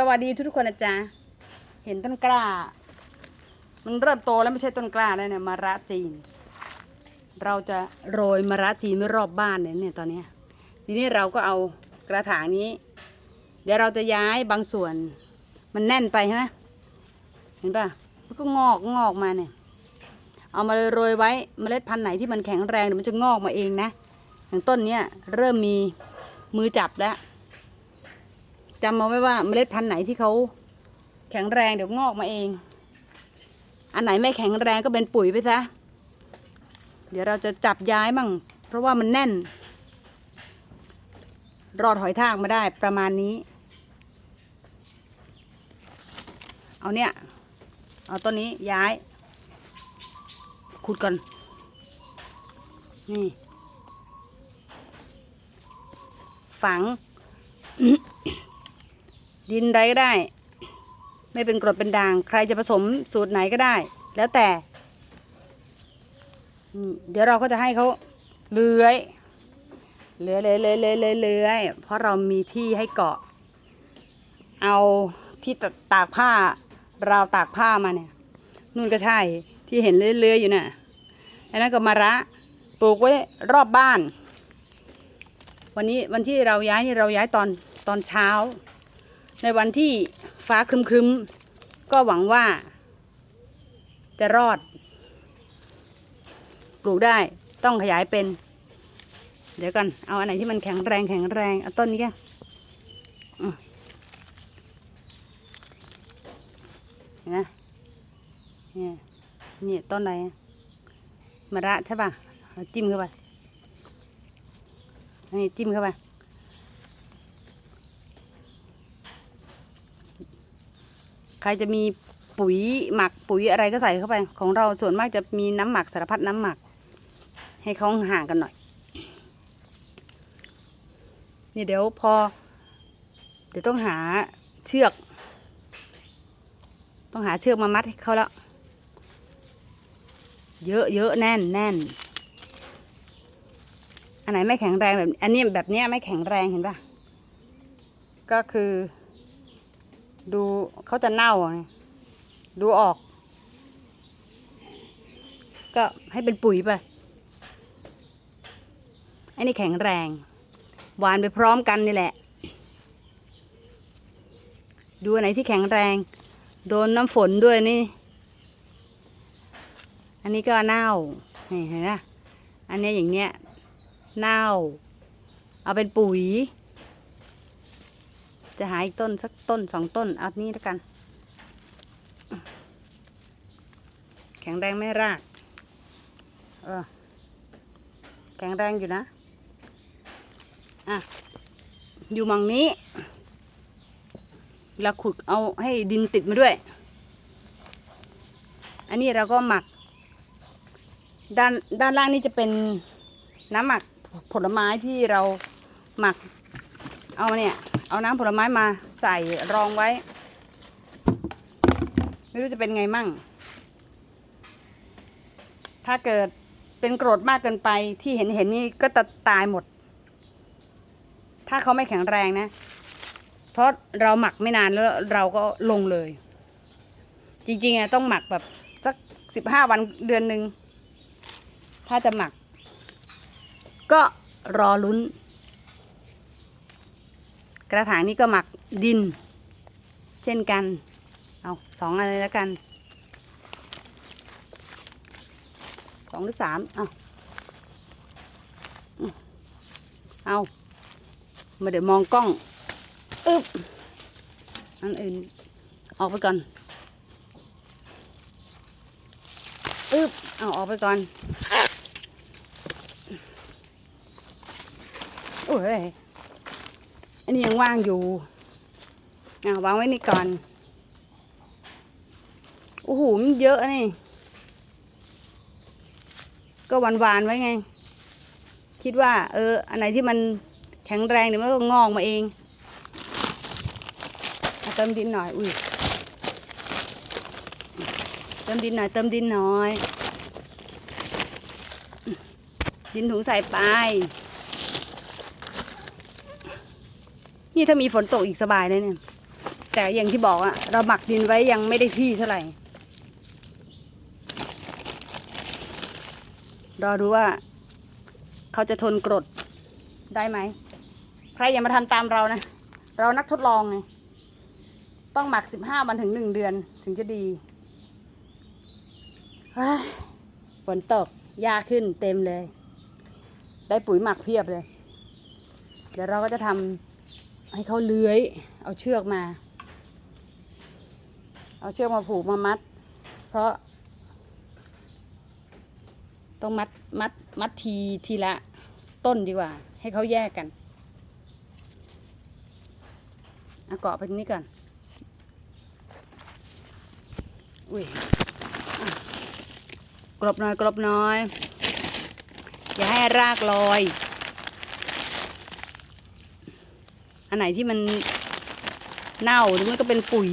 สวัสดีทุกๆคนนะจ๊ะ เห็นต้นกล้า มันเริ่มโตแล้วไม่ใช่ต้นกล้าแล้วเนี่ยมะระจีน เราจะโรยมะระจีนไว้รอบบ้านเนี่ยเนี่ยตอนเนี้ยทีนี้เราก็เอากระถางนี้ เดี๋ยวเราจะย้ายบางส่วน มันแน่นไปใช่ไหมเห็นปะมันก็งอกงอกมาเนี่ย เอามาโรยไว้เมล็ดพันธุ์ไหนที่มันแข็งแรงเดี๋ยวมันจะงอกมาเองนะอย่างต้นเนี้ยเริ่มมีมือจับแล้ว จำเอาไว้ว่าเมล็ดพันธุ์ไหนที่เขาแข็งแรงเดี๋ยวงอกมาเอง อันไหนไม่แข็งแรงก็เป็นปุ๋ยไปซะ เดี๋ยวเราจะจับย้ายมั่ง เพราะว่ามันแน่น รอดหอยทากมาได้ประมาณนี้ เอาเนี่ย เอาต้นนี้ย้าย ขุดก่อน นี่ ฝัง ดินใดก็ได้ ไม่เป็นกรดเป็นด่าง ใครจะผสมสูตรไหนก็ได้ แล้วแต่ เดี๋ยวเราก็จะให้เขาเลื้อยเลื้อยเลื้อยเลื้อยเลื้อยเลื้อยเพราะเรามีที่ให้เกาะ เอาที่ตากผ้า เราตากผ้ามาเนี่ยนู่นก็ใช่ที่เห็นเลื้อยเลื้อยู่น่ะอันนั้นก็มะระปลูกไว้รอบบ้าน วันนี้วันที่เราย้ายนี่เราย้ายตอนตอนเช้า ในวันที่ฟ้าครึมๆ ก็หวังว่า จะรอด ปลูกได้ต้องขยายเป็น เดี๋ยวกันเอาอันไหนที่มันแข็งแรงแข็งแรงเอาต้นนี้แกอืมเนไหมเนี่ยนี่ต้นอะไรมะระใช่ป่ะจิ้มเข้าไปอันนี้จิ้มเข้าไป ครจะมีปุ๋ยหมักปุ๋ยอะไรก็ใส่เข้าไป ของเราส่วนมากจะมีน้ำหมักสารพัดน้ำหมัก ให้เขาห่างกันหน่อย นี่เดี๋ยวพอ เดี๋ยวต้องหาเชือก ต้องหาเชือกมามัดให้เขาแล้ว เยอะเยอะแน่นแน่นอันไหนไม่แข็งแรงแบบ อันนี้แบบเนี้ยไม่แข็งแรงเห็นปะก็คือ ดูเขาจะเน่าไงดูออก ก็ให้เป็นปุ๋ยไปอันนี้แข็งแรงหวานไปพร้อมกันนี่แหละ ดูอันไหนที่แข็งแรง โดนน้ำฝนด้วยนี่ อันนี้ก็เน่าเห็นไหมอันนี้อย่างเงี้ย เน่า เอาเป็นปุ๋ย จะหาอีกต้นสักต้นสองต้น เอานี้แล้วกัน แข็งแรงไม่ราก เออ แข็งแรงอยู่นะ อะ อยู่มังนี้เราขุดเอาให้ดินติดมาด้วย อันนี้เราก็หมัก ด้านด้านล่างนี่จะเป็นน้ำหมักผลไม้ที่เราหมักเอาเนี่ย เอาน้ำผลไม้มาใส่รองไว้ ไม่รู้จะเป็นไงมั่ง ถ้าเกิดเป็นโกรดมากเกินไปที่เห็นเห็นนี่ก็จะตายหมด ถ้าเขาไม่แข็งแรงนะ เพราะเราหมักไม่นานแล้วเราก็ลงเลย จริงๆอะต้องหมักแบบสักสิบห้าวันเดือนหนึ่งถ้าจะหมัก ก็รอลุ้น กระถางนี้ก็หมักดิน เช่นกัน เอาสองอะไรแล้วกันสองหรือสามเอาเอามาเดี๋ยวมองกล้องอึ๊บอันอื่นออกไปก่อนอึ๊บเอาออกไปก่อนโอ้ย อันนี้ยังว่างอยู่อ่าวางไว้นี่ก่อน โอ้โหมันเยอะนี่ ก็วานๆไว้ไง คิดว่า เออ อันไหนที่มันแข็งแรงเดี๋ยวมันก็งอกมาเองเอาเติมดินหน่อย อุ้ย เติมดินหน่อย เติมดินหน่อย ดินถุงใส่ไป นี่ถ้ามีฝนตกอีกสบายเลยเนี่ย แต่อย่างที่บอกอะเราหมักดินไว้ยังไม่ได้ที่เท่าไหร่ รอดูว่า เขาจะทนกรดได้ไหม ใครอย่ามาทำตามเรานะ เรานักทดลองไง ต้องหมักสิบห้าวันถึงหนึ่งเดือนถึงจะดีเฮ้ยฝนตกหญ้าขึ้นเต็มเลย ได้ปุ๋ยหมักเพียบเลย เดี๋ยวเราก็จะทำ ให้เขาเลื้อย เอาเชือกมา เอาเชือกมาผูกมามัด เพราะ ต้องมัดมัดมัดทีทีละต้นดีกว่า ให้เขาแยกกันเอาเกาะไปนี้ก่อน อุ้ยอะกรบหน้อยกรบหน้อย อย่าให้รากลอย อันไหนที่มันเน่าหรือมันก็เป็นปุ๋ย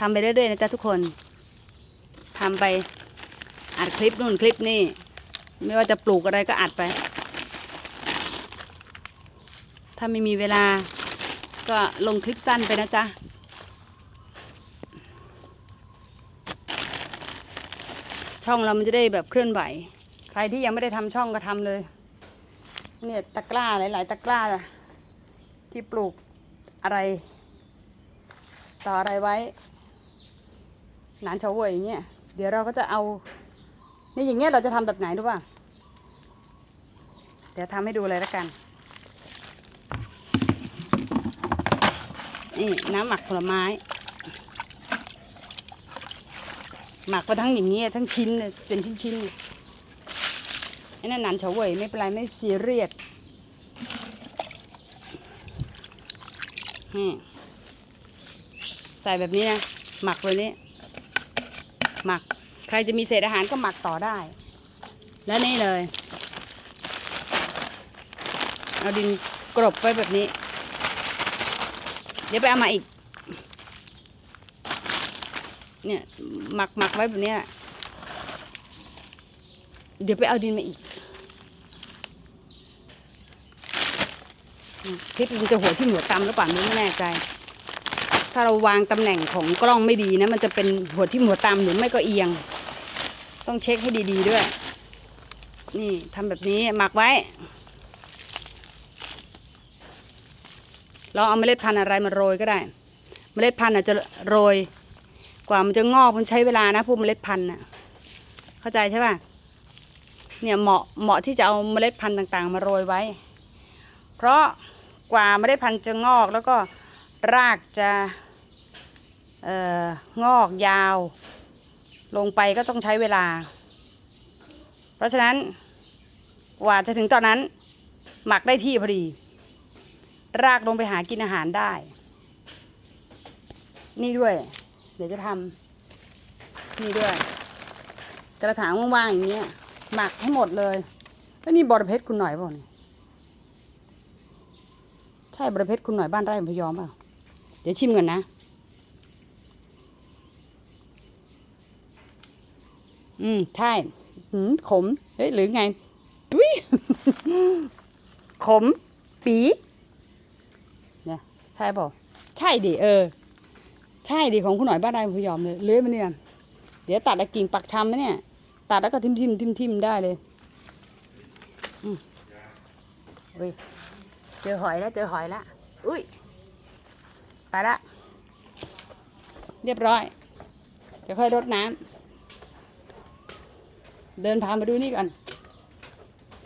ทำไปเรื่อยๆนะจ๊ะทุกคน ทำไปอัดคลิปนู่นคลิปนี่ ไม่ว่าจะปลูกอะไรก็อัดไป ถ้าไม่มีเวลาก็ลงคลิปสั้นไปนะจ๊ะ ช่องเรามันจะได้แบบเคลื่อนไหว ใครที่ยังไม่ได้ทำช่องก็ทำเลย เนี่ยตะกร้าหลาย ๆ ตะกร้า ที่ปลูกอะไร ต่ออะไรไว้ หนานเฉาวยอย่างเงี้ยเดี๋ยวเราก็จะเอานี่อย่างเงี้ยเราจะทำแบบไหนรู้ป่ะเดี๋ยวทำให้ดูเลยล้วกันนี่น้ำหมักผลไม้ หมักไปทั้งอย่างเงี้ทั้งชิ้นเป็นชิ้นๆไอ้นั่นนานเฉาเว่ยไม่เป็นไรไม่ซีเรียสใส่แบบนี้นะหมักเลยนี้หมักใครจะมีเศษอาหารก็หมักต่อได้ แล้วนี่เลย เอาดินกรบไว้แบบนี้ เดี๋ยวไปเอามาอีก เนี่ยหมักหมักไว้แบบเนี้ยเดี๋ยวไปเอาดินมาอีกคลิปมันจะหัวที่หัวตำหรือเปล่าไม่แน่ใจ ถ้าเราวางตำแหน่งของกล้องไม่ดีนะ มันจะเป็นหัวที่หัวตำหรือไม่ก็เอียง ต้องเช็คให้ดี ๆ ด้วย นี่ทำแบบนี้หมักไว้ลองเอาเมล็ดพันธุ์อะไรมาโรยก็ได้ เมล็ดพันธุ์อาจจะโรย กว่ามันจะงอกมันใช้เวลานะพวกเมล็ดพันธุ์น่ะเข้าใจใช่ป่ะเนี่ยเหมาะเหมาะที่จะเอาเมล็ดพันธุ์ต่างๆ มาโรยไว้ เพราะกว่าเมล็ดพันธุ์จะงอกแล้วก็รากจะเอ่องอกยาว ลงไปก็ต้องใช้เวลา เพราะฉะนั้นกว่าจะถึงตอนนั้น หมักได้ที่พอดี รากลงไปหากินอาหารได้ นี่ด้วย เดี๋ยวจะทำนี่ด้วย กระถางว่างๆอย่างเงี้ยหมักให้หมดเลยแล้วนี่บอระเพ็ดคุณหน่อยเปล่าเนี่ยใช่บอระเพ็ดคุณหน่อยบ้านไร่พยอมเปล่าเดี๋ยวชิมก่อนนะ อืม ใช่หืมขม เฮ้ย หรือไงตุ้ยขม ปี เนี่ย ใช่เปล่าใช่ดิ เออ ใช่ดิของคุณหน่อยบ้านไร่พยอมเลยเลื้อยมาเนี่ยเดี๋ยวตัดไอ้กิ่งปักชำนะเนี่ย ตัดแล้วก็ทิมทิมทิมทิมได้เลยอืมเฮ้ยเจอหอยแล้วเจอหอยแล้วอุ้ยไปละ เรียบร้อย เดี๋ยวค่อยรดน้ำเดินพามาดูนี่ก่อน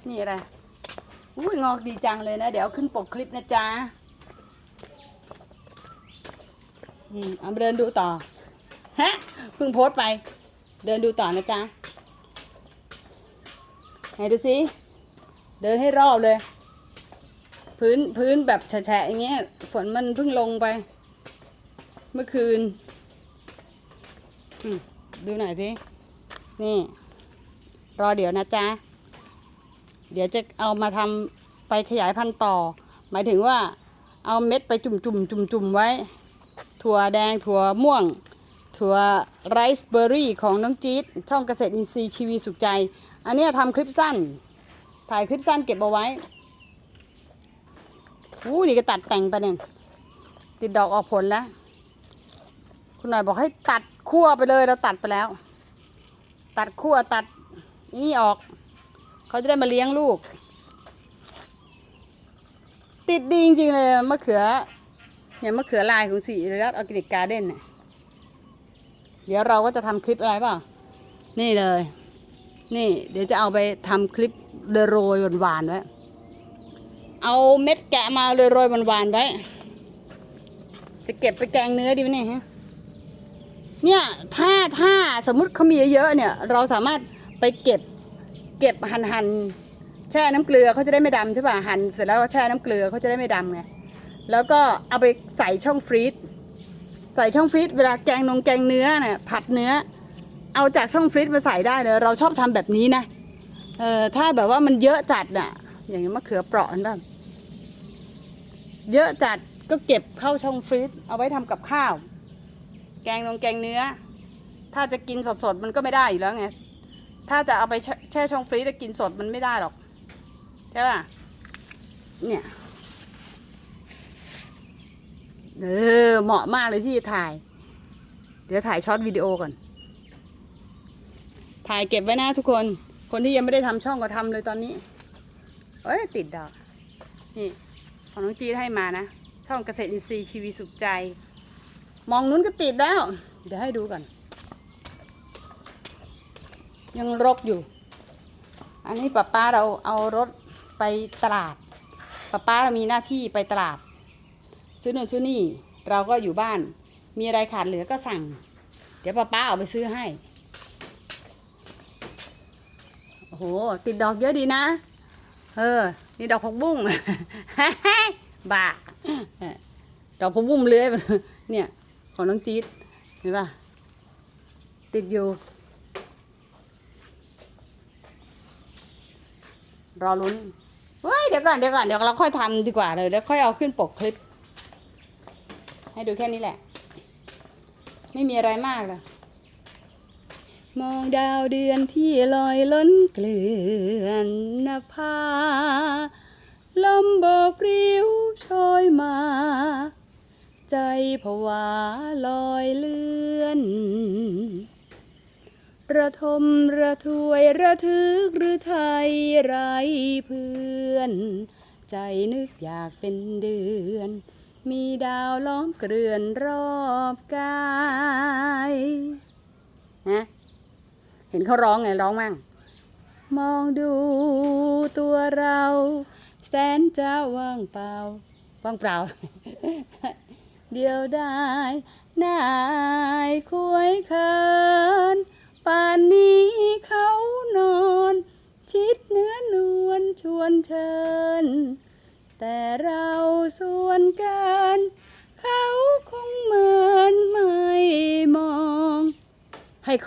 นี่อะไรอุ้ยงอกดีจังเลยนะ เดี๋ยวขึ้นปกคลิปนะจ๊ะ อืมเอามาเดินดูต่อ ฮะ เพิ่งโพสต์ไป เดินดูต่อนะจ๊ะ ไหนดูสิ เดินให้รอบเลย พื้นพื้นแบบแฉะๆอย่างเงี้ย ฝนมันเพิ่งลงไป เมื่อคืน ดูหน่อยสิ นี่ รอเดี๋ยวนะจ๊ะ เดี๋ยวจะเอามาทำไปขยายพันธุ์ต่อ หมายถึงว่าเอาเม็ดไปจุ่มจุ่มจุ่มจุ่มๆไว้ ถั่วแดงถั่วม่วง ถั่วไรซ์เบอร์รี่ของน้องจี๊ดช่องเกษตรอินทรีย์ชีวีสุขใจ อันนี้ทำคลิปสั้น ถ่ายคลิปสั้นเก็บเอาไว้อู้นี่ก็ตัดแต่งไปเนี่ยติดดอกออกผลแล้ว คุณหน่อยบอกให้ตัดขั้วไปเลยเราตัดไปแล้ว ตัดขั้วตัดนี่ออก เขาจะได้มาเลี้ยงลูก ติดดีจริงๆเลยมะเขือ เนี่ยมะเขือลายของสีรัตออร์แกนิกการ์เด้นเนี่ยเดี๋ยวเราก็จะทำคลิปอะไรเปล่า นี่เลย นี่เดี๋ยวจะเอาไปทำคลิปโรยหวานๆไว้ เอาเม็ดแกะมาโรยหวานๆไว้ จะเก็บไปแกงเนื้อดีไหมเนี่ยฮะ เนี่ยถ้าถ้าสมมุติเขามีเยอะๆเนี่ย เราสามารถไปเก็บเก็บหั่นหันแช่น้ำเกลือเขาจะได้ไม่ดำใช่ป่ะ หั่นเสร็จแล้วแช่น้ำเกลือเขาจะได้ไม่ดำไง แล้วก็เอาไปใส่ช่องฟรีซใส่ช่องฟรีซเวลาแกงนงแกงเนื้อเนี่ยผัดเนื้อ เอาจากช่องฟรีซมาใส่ได้เลยเราชอบทำแบบนี้นะเออถ้าแบบว่ามันเยอะจัดน่ะ อย่างมะเขือเปราะเห็นป่ะเยอะจัดก็เก็บเข้าช่องฟรีซเอาไว้ทำกับข้าว แกงนงแกงเนื้อ ถ้าจะกินสดๆมันก็ไม่ได้อยู่แล้วไงถ้าจะเอาไปแช่แช่ช่องฟรีซแล้วกินสดมันไม่ได้หรอกใช่ป่ะเนี่ย เออ เหมาะมากเลยที่จะถ่าย เดี๋ยวถ่ายช็อตวิดีโอก่อน ถ่ายเก็บไว้นะทุกคน คนที่ยังไม่ได้ทำช่องก็ทำเลยตอนนี้ เอ้ย ติดดอก นี่ของน้องจีนให้มานะ ช่องเกษตรอินทรีย์ชีวิตสุขใจ มองนู้นก็ติดแล้ว เดี๋ยวให้ดูก่อน ยังรกอยู่ อันนี้ป้าป้าเราเอารถไปตลาดป้าป้าเรามีหน้าที่ไปตลาด ซื้อนู่นซื้อนี่ เราก็อยู่บ้าน มีอะไรขาดเหลือก็สั่ง เดี๋ยวป้าป้าเอาไปซื้อให้ โอ้โห ติดดอกเยอะดีนะ เออ นี่ดอกผักบุ้งบ้าดอกผักบุ้งเลื้อยเนี่ย ของน้องจี๊ดเห็นป่ะติดอยู่รอลุ้นเว้ยเดี๋ยวก่อนเดี๋ยวก่อนเดี๋ยวเราค่อยทำดีกว่าเลยเดี๋ยวค่อยเอาขึ้นปกคลิป ให้ดูแค่นี้แหละ ไม่มีอะไรมากเลยมองดาวเดือนที่ลอยล้นเกลื่อนนภาลมโบกปริ้วโชยมา ใจผวาลอยเลื่อนระทมระทวยระทึกหรือไทยไรเพื่อน ใจนึกอยากเป็นเดือน มีดาวล้อมเกลื่อนรอบกายนะเห็นเขาร้องไงร้องมั่ง มองดูตัวเรา แสนจะว่างเปล่าว่างเปล่า เดียวได้นายคุยเคิน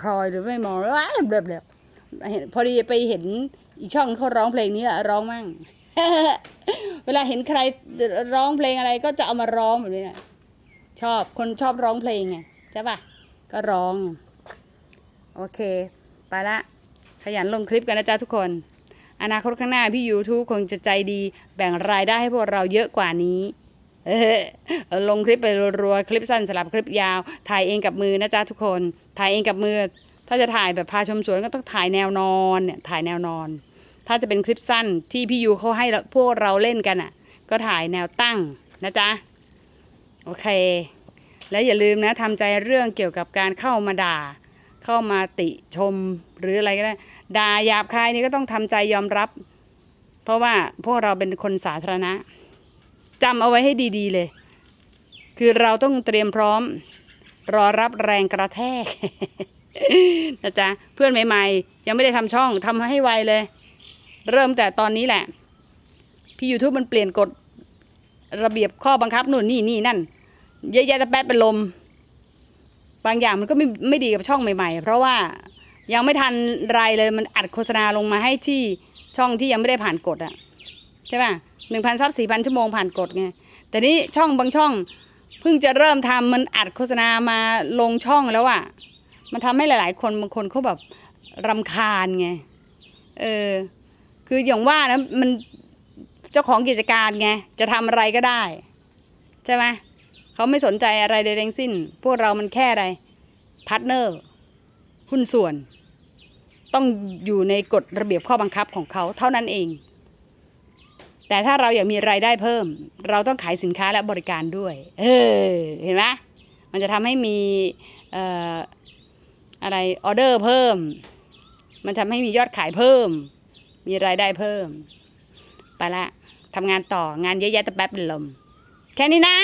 คลอยหรือไม่มองว้ายแบบแบบเห็นพอดีไปเห็นอีกช่องเขาร้องเพลงนี้อะร้องมั่ง เวลาเห็นใครร้องเพลงอะไรก็จะเอามาร้องแบบนี้นะชอบคนชอบร้องเพลงไงใช่ปะก็ร้อง โอเค ไปละ ขยันลงคลิปกันนะจ๊ะทุกคน อนาคตข้างหน้าพี่ YouTube คงจะใจดีแบ่งรายได้ให้พวกเราเยอะกว่านี้ ลงคลิปไปรัวๆคลิปสั้นสลับคลิปยาว ถ่ายเองกับมือนะจ๊ะทุกคน ถ่ายเองกับมือ ถ้าจะถ่ายแบบพาชมสวนก็ต้องถ่ายแนวนอนเนี่ยถ่ายแนวนอน ถ้าจะเป็นคลิปสั้นที่พี่ยูเขาให้พวกเราเล่นกันอะ ก็ถ่ายแนวตั้งนะจ๊ะโอเค แล้วอย่าลืมนะทำใจเรื่องเกี่ยวกับการเข้ามาด่า เข้ามาติชมหรืออะไรก็ได้ด่าหยาบคายนี่ก็ต้องทำใจยอมรับ เพราะว่าพวกเราเป็นคนสาธารณะ จำเอาไว้ให้ดีๆเลย คือเราต้องเตรียมพร้อม รอรับแรงกระแทกนะจ๊ะเพื่อนใหม่ๆ ยังไม่ได้ทำช่องทำให้ไวเลย เริ่มแต่ตอนนี้แหละ พี่ YouTube มันเปลี่ยนกฎระเบียบข้อบังคับนู่นนี่นี่นั่น เยอะแยะแต่แป๊บเป็นลม บางอย่างมันก็ไม่ไม่ดีกับช่องใหม่ ๆ เพราะว่ายังไม่ทันไรเลยมันอัดโฆษณาลงมาให้ที่ช่องที่ยังไม่ได้ผ่านกฎอะใช่ป่ะ หนึ่งพันซับสี่พันชั่วโมงผ่านกฎไงแต่นี้ช่องบางช่องเพิ่งจะเริ่มทำมันอัดโฆษณามาลงช่องแล้วอะมันทำให้หลาย ๆ คนบางคนเขาแบบรำคาญไงเออคืออย่างว่านะมันเจ้าของกิจการไงจะทำอะไรก็ได้ ใช่ไหมเขาไม่สนใจอะไรใดทั้งสิ้น พวกเรามันแค่อะไรพาร์ทเนอร์หุ้นส่วน ต้องอยู่ในกฎระเบียบข้อบังคับของเขาเท่านั้นเอง แต่ถ้าเราอยากมีรายได้เพิ่ม เราต้องขายสินค้าและบริการด้วย เออเห็นไหมมันจะทำให้มีเอ่ออะไรออเดอร์เพิ่ม มันทำให้มียอดขายเพิ่ม มีรายได้เพิ่ม ไปละทำงานต่องานเยอะแยะแต่แป๊บเป็นลม แค่นี้นะ